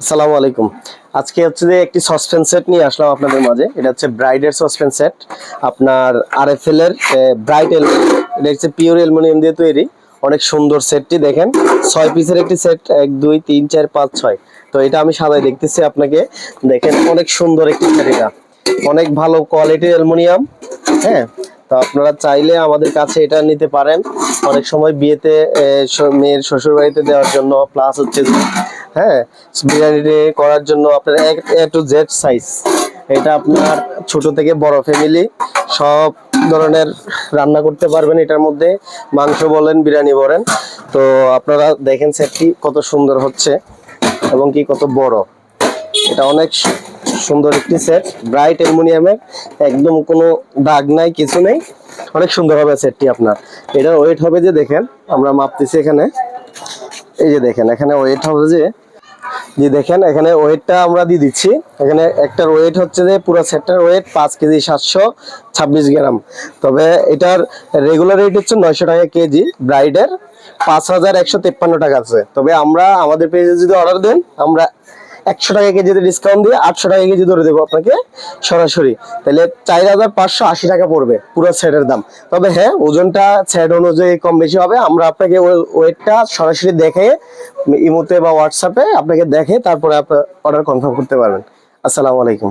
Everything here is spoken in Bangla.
আসসালামু আলাইকুম। আজকে হচ্ছে যে একটি সসপেন সেট নিয়ে আসলাম আপনাদের মাঝে। এটা হচ্ছে ব্রাইডের সসপেন সেট। আপনার আর এফ এল এর ব্রাইট এল এটা হচ্ছে পিওর অ্যালুমিনিয়াম দিয়ে তৈরি। অনেক সুন্দর সেটটি দেখেন। ছয় পিসের একটি সেট, এক, দুই, তিন, চার, পাঁচ, ছয়। তো এটা আমি সাদাই দেখতেছি আপনাকে। দেখেন, অনেক সুন্দর একটি সেট এটা। অনেক ভালো কোয়ালিটির অ্যালুমিনিয়াম। হ্যাঁ তো আপনারা চাইলে আমাদের কাছে এটা নিতে পারেন। অনেক সময় বিয়েতে মেয়ের শ্বশুর বাড়িতে দেওয়ার জন্য, প্লাস হচ্ছে হ্যাঁ বিরিয়ানি করার জন্য আপনার এ টু জেড সাইজ এটা আপনার ছোট থেকে বড় ফ্যামিলি সব ধরনের রান্না করতে পারবেন এটার মধ্যে। মাংস বলেন, বিরিয়ানি বলেন। তো আপনারা দেখেন সেটটি কত সুন্দর হচ্ছে এবং কি কত বড়। এটা অনেক সুন্দর একটি সেট ব্রাইট অ্যালুমিনিয়ামের একদম কোনো দাগ নাই, কিছু নেই। অনেক সুন্দর হবে সেটটি আপনার। এটার ওয়েট হবে যে, দেখেন, আমরা মাপতেছি এখানে। এই যে দেখেন, এখানে ওয়েট হবে যে যে দেখেন, এখানে ওয়েটটা আমরা দিয়ে দিচ্ছি। এখানে একটার ওয়েট হচ্ছে যে পুরো সেটটার ওয়েট পাঁচ কেজি সাতশো ছাব্বিশ গ্রাম। তবে এটার রেগুলার রেট হচ্ছে নয়শো টাকা কেজি, ব্রাইডের পাঁচ হাজার একশো তেপ্পান্ন টাকা আছে। তবে আমরা আমাদের পেজে যদি অর্ডার দেন, আমরা একশো টাকা কেজিতে ডিসকাউন্ট দিয়ে আটশো টাকা কেজি ধরে দেবো আপনাকে সরাসরি। তাহলে চার হাজার পাঁচশো আশি টাকা পড়বে পুরো সেটের দাম। তবে হ্যাঁ ওজনটা সেট অনুযায়ী কম বেশি হবে। আমরা আপনাকে ওয়েটটা সরাসরি দেখে ইমোতে বা হোয়াটসঅ্যাপে আপনাকে দেখে তারপরে আপনার অর্ডার কনফার্ম করতে পারবেন। আসসালামু আলাইকুম।